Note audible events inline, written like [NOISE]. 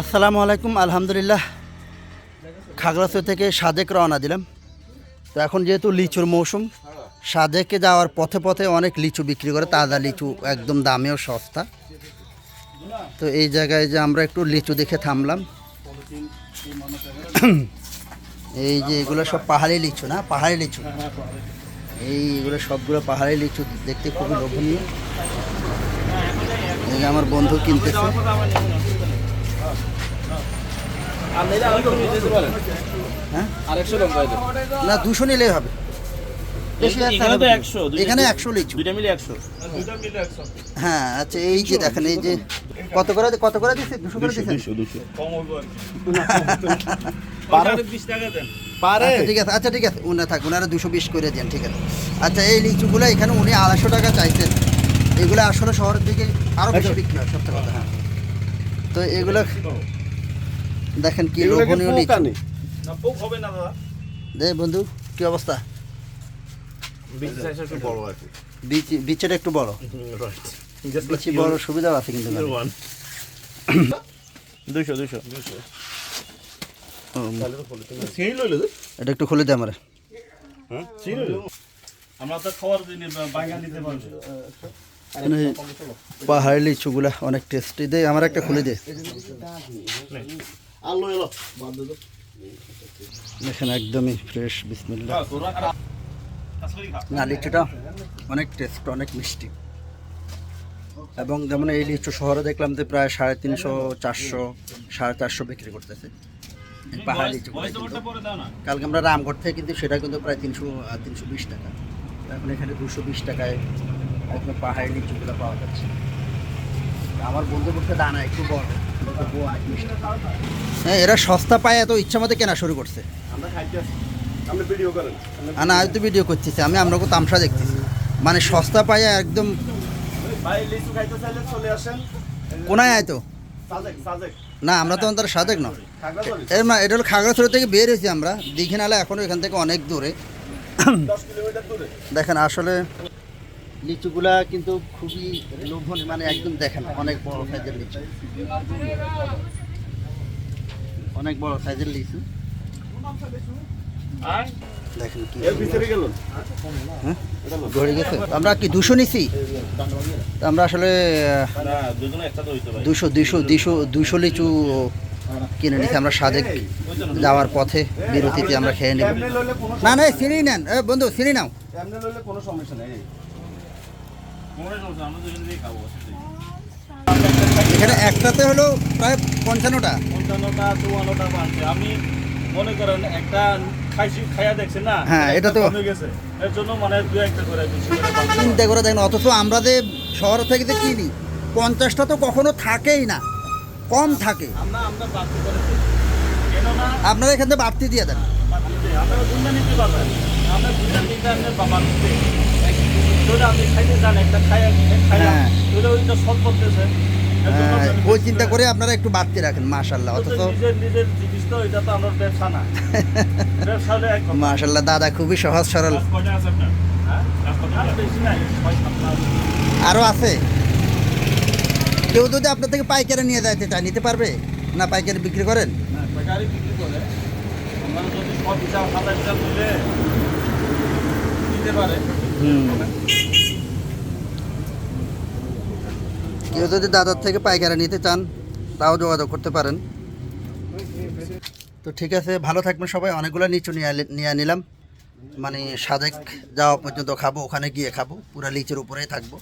আসসালামু আলাইকুম, আলহামদুলিল্লাহ। খাগড়াছড়ি থেকে সাদেক রওনা দিলাম। তো এখন যেহেতু লিচুর মৌসুম, সাদেকে যাওয়ার পথে পথে অনেক লিচু বিক্রি করে, তাজা লিচু একদম দামেও সস্তা। তো এই জায়গায় যে আমরা একটু লিচু দেখে থামলাম। এই যে এগুলো সব পাহাড়ি লিচু না? পাহাড়ি লিচু। এই এগুলো সবগুলো পাহাড়ি লিচু দেখতে খুবই লোভনীয়। আমার বন্ধু কিনতেছে হ্যাঁ আরেকশো লঙ্কা এটা না দুশো নিলেই হবে। এখানে একশো লিচু। একশো। হ্যাঁ আচ্ছা এই যে দেখেন এই যে কত করে কত করে দিচ্ছে দুশো করে [LAUGHS] আচ্ছা ঠিক আছে আচ্ছা ঠিক আছে। উনি থাক উনারা দুশো বিশ করে দেন ঠিক আছে। আচ্ছা এই লিচুগুলো এখানে উনি আড়াইশো টাকা চাইছেন। এগুলো আসলে শহরের দিকে আরও বেশি বিক্রি হয় সত্য কথা। হ্যাঁ। তো এগুলো দেখেন কি লোভনীয় লিচু। না? পোক হবে না দাদা। দে বন্ধু কি অবস্থা? সাইজ একটু বড় আছে বিচের একটু বড়। বিচি বড় সুবিধাও আছে কিন্তু দুশো দুশো এটা একটু খুলে দে আমার। হ্যাঁ পাহাড়ি লিচুগুলা অনেক টেস্টি দে আমার একটা খুলে দে। বাদ দে দেখেন একদমই ফ্রেশ বিসমিল্লা খা। না লিচুটা অনেক টেস্ট অনেক মিষ্টি। এবং যেমন এই লিচু শহরে দেখলাম যে প্রায় সাড়ে তিনশো চারশো সাড়ে চারশো বিক্রি করতেছে। পাহাড়ি না। কালকে আমরা রামগড় থেকে কিন্তু সেটা কিন্তু প্রায় তিনশো তিনশো বিশ টাকা। এখন এখানে দুশো বিশ টাকায় একদম পাহাড়ি লিচুগুলো পাওয়া যাচ্ছে। আমার বন্ধু দানা একটু বড়। হ্যাঁ এরা সস্তা পায় এত ইচ্ছা মতো কেনা শুরু করছে। আমরা খাইতে আসি। আমরা ভিডিও করেন। না আমি তো ভিডিও করতেছি আমি আপনাকে তামসা দেখতেছি। মানে সস্তা পাইয়া একদম কোনায় আয় তো? সাজেক সাজেক। না আমরা তো তার সাদেক না। এর না এটা হলো খাগড়াছড়ি থেকে বের হয়েছি আমরা। দীঘি নালে এখনও এখান থেকে অনেক দূরে। দশ কিলোমিটার দূরে। দেখেন আসলে লিচুগুলা কিন্তু খুবই লোভনীয় মানে একদম দেখেন অনেক বড় সাইজের লিচু। অনেক বড় সাইজের লিচু। দেখেন কি হ্যাঁ? গেছে? আমরা কি দুশো নিছি? আমরা আসলে দুশো দুশো দুশো দুশো লিচু কিনে নিছি আমরা সাদেক যাওয়ার পথে বিরতিতে আমরা খেয়ে নেব। না না সিঁড়ি নেন। বন্ধু সিঁড়ি নাও। কোনো সমস্যা নেই মনে সমস্যা আমরা দুজনে দিয়ে খাব এখানে একটাতে হলো প্রায় পঞ্চান্নটা? পঞ্চান্নটা চুয়ান্নটা বাড়ছে আমি মনে করেন একটা খাইছি খাইয়া দেখছি না হ্যাঁ, এটা তো- কমে গেছে। এর জন্য মানে দু একটা করে চিন্তা করে দেখেন অথচ আমরা যে শহর থেকে যে কিনি পঞ্চাশটা তো কখনো থাকেই না। কম থাকে। আমরা আমরা বাড়তি করেছি কেননা আপনারা এখান থেকে বাড়তি দিয়ে দেন। আপনারা দুটা নিতে পারবেন। আমরা দুটা নিতে। নিতে আপনি খাইতে চান একটা খাইয়া খাইয়া হ্যাঁ। ওইটা সব করতেছে এর জন্য হ্যাঁ, ওই চিন্তা। করে আপনারা একটু বাড়তি রাখেন মাশাল্লাহ অথচ নিজের নিজের জিনিস তো এটা তো আমার ব্যবসা না [LAUGHS] ব্যবসা হলে মাশাল্লাহ দাদা খুবই সহজ সরল? হ্যাঁ? আর। আরও আছে কেউ যদি আপনার থেকে পাইকারি নিয়ে যাইতে চায় নিতে পারবে না পাইকারি বিক্রি করেন হ্যাঁ, পাইকারি বিক্রি করে। আমরা যদি সব হিসাব, হাজার হিসাব মিলে দিতে পারে। কেউ যদি দাদার থেকে পাইকারি নিতে চান তাও যোগাযোগ করতে পারেন। তো ঠিক আছে ভালো থাকবেন সবাই। অনেকগুলো নিচু নিয়ে নিয়ে নিলাম। মানে সাদেক যাওয়া পর্যন্ত খাব ওখানে গিয়ে খাব। পুরা লিচুর উপরেই থাকব।